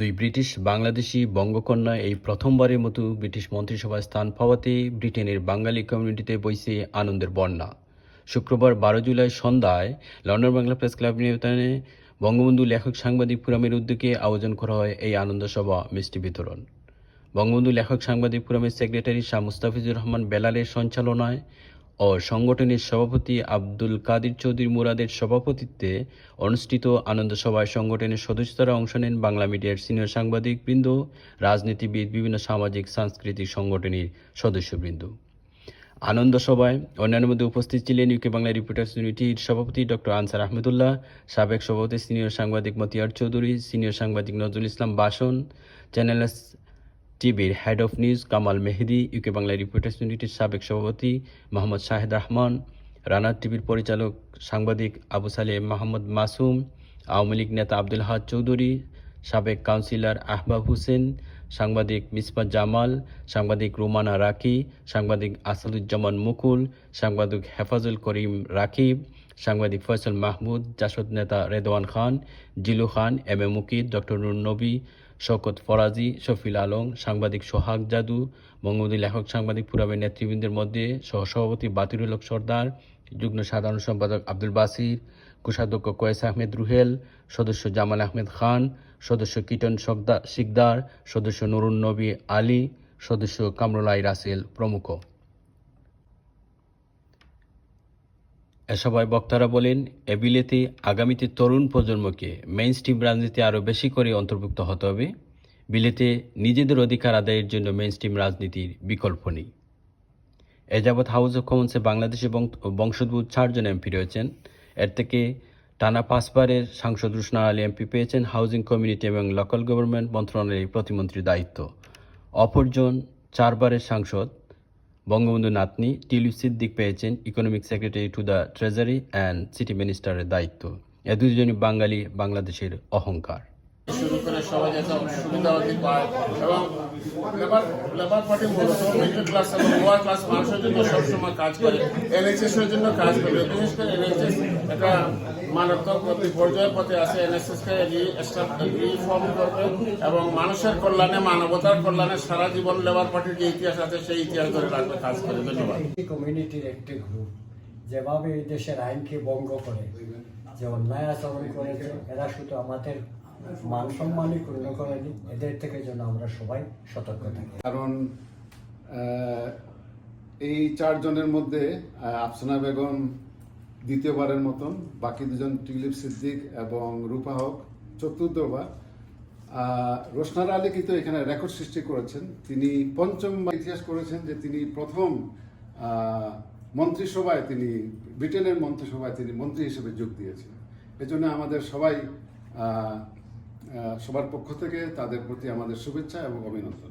British Bangladeshi বঙ্গকন্যা এই প্রথমবারের মতো ব্রিটিশ মন্ত্রিসভায় স্থান পাওয়াতে ব্রিটেনের বাঙালি কমিউনিটিতে বইছে আনন্দের বন্যা। শুক্রবার বারো জুলাই সন্ধ্যায় লন্ডন বাংলা প্রেস ক্লাব নির্বাচনে বঙ্গবন্ধু লেখক সাংবাদিক ফোরামের উদ্যোগে আয়োজন করা হয় এই আনন্দ সভা, মিষ্টি বিতরণ। বঙ্গবন্ধু লেখক সাংবাদিক ফোরামের সেক্রেটারি শাহ মুস্তাফিজুর রহমান বেলালের সঞ্চালনায় ও সংগঠনের সভাপতি আব্দুল কাদির চৌধুরী মুরাদের সভাপতিত্বে অনুষ্ঠিত আনন্দ সভায় সংগঠনের সদস্যরা অংশ নেন বাংলা মিডিয়ার সিনিয়র সাংবাদিক বৃন্দ রাজনীতিবিদ, বিভিন্ন সামাজিক, সাংস্কৃতিক সংগঠনের সদস্যবৃন্দ। আনন্দ সভায় অন্যান্য মধ্যে উপস্থিত ছিলেন ইউকে বাংলা রিপোর্টার্স ইউনিটির সভাপতি ডক্টর আনসার আহমেদুল্লাহ, সাবেক সভাপতি সিনিয়র সাংবাদিক মতিয়ার চৌধুরী, সিনিয়র সাংবাদিক নজরুল ইসলাম বাসন, চ্যানেল টিভির head of news Kamal Mehedi UK Bangla reporters ইউনিটির সাবেক সভাপতি মোহাম্মদ শাহেদ রহমান, রানা টিভির পরিচালক সাংবাদিক আবু সালেহ মাহমুদ মাসুম, আওয়ামী লীগ নেতা আব্দুল হাদ চৌধুরী, সাবেক কাউন্সিলর আহবাব হোসেন, সাংবাদিক মিসবাত জামাল, সাংবাদিক রোমানা রাকি, সাংবাদিক আসাদুজ্জামান মুকুল, সাংবাদিক হেফাজুল করিম রাকিব, সাংবাদিক ফয়সল মাহমুদ, জাসদ নেতা Redwan Khan, Jilu Khan, M A Mukid doctor Nur Nabi Shawkat Faraji, Shafil Alam, সাংবাদিক সোহাগ জাদু, বঙ্গবন্ধু লেখক সাংবাদিক পুরাবের নেতৃবৃন্দের মধ্যে সহসভাপতি বাতিরুল হক সর্দার, যুগ্ম সাধারণ সম্পাদক আব্দুল বাসির, কোষাধ্যক্ষ কয়েস আহমেদ রুহেল, সদস্য জামাল আহমেদ খান, সদস্য কিটন সকদা শিকদার, সদস্য নুরুন নবী আলী, সদস্য কামরুলাই রাসেল প্রমুখ। সভায় বক্তারা বলেন, এ বিলেতে আগামীতে তরুণ প্রজন্মকে মেইন স্ট্রিম রাজনীতি আরও বেশি করে অন্তর্ভুক্ত হতে হবে। বিলেতে নিজেদের অধিকার আদায়ের জন্য মেইন স্ট্রিম রাজনীতির বিকল্প নেই। এ যাবৎ হাউস অব কমন্সে বাংলাদেশে বংশোদ্ভূত চারজন এমপি রয়েছেন। এর থেকে টানা পাঁচবারের সাংসদ রুশনা আলী এমপি পেয়েছেন হাউজিং কমিউনিটি এবং লোকাল গভর্নমেন্ট মন্ত্রণালয়ের প্রতিমন্ত্রীর দায়িত্ব। অপরজন চারবারের সাংসদ বঙ্গবন্ধু নাতনি টিলু সিদ্দিক পেয়েছেন economic secretary to the treasury and city মিনিস্টারের দায়িত্ব। এ দুজনই বাঙালি, বাংলাদেশের অহংকার। শুরু করে সবাই যাতে পায় এবং এবং মানুষের কল্যাণে, মানবতার কল্যাণে সারা জীবন লেবার পার্টির যে ইতিহাস আছে, সেই ইতিহাস ধরে রাখবে। কাজ করে। ধন্যবাদ। কমিউনিটির একটি গ্রুপ যেভাবে এই দেশের আইনকে ভঙ্গ করে, যে অন্যায় আচরণ করেছে, এরা শুধু আমাদের মান সম্মানই পূর্ণ করেনি এদের থেকে যেন আমরা সবাই সতর্ক থাকি। কারণ এই চারজনের মধ্যে আফসানা বেগম দ্বিতীয়বারের মতন, বাকি দুজন টিলিপ সিদ্দিক এবং রূপা হক চতুর্থবার। রোশনার আলী কিন্তু এখানে রেকর্ড সৃষ্টি করেছেন। তিনি পঞ্চম ইতিহাস করেছেন যে তিনি প্রথম মন্ত্রিসভায় তিনি, ব্রিটেনের মন্ত্রিসভায় তিনি মন্ত্রী হিসেবে যোগ দিয়েছেন এজন্য আমাদের সবাই সবার পক্ষ থেকে তাদের প্রতি আমাদের শুভেচ্ছা এবং অভিনন্দন।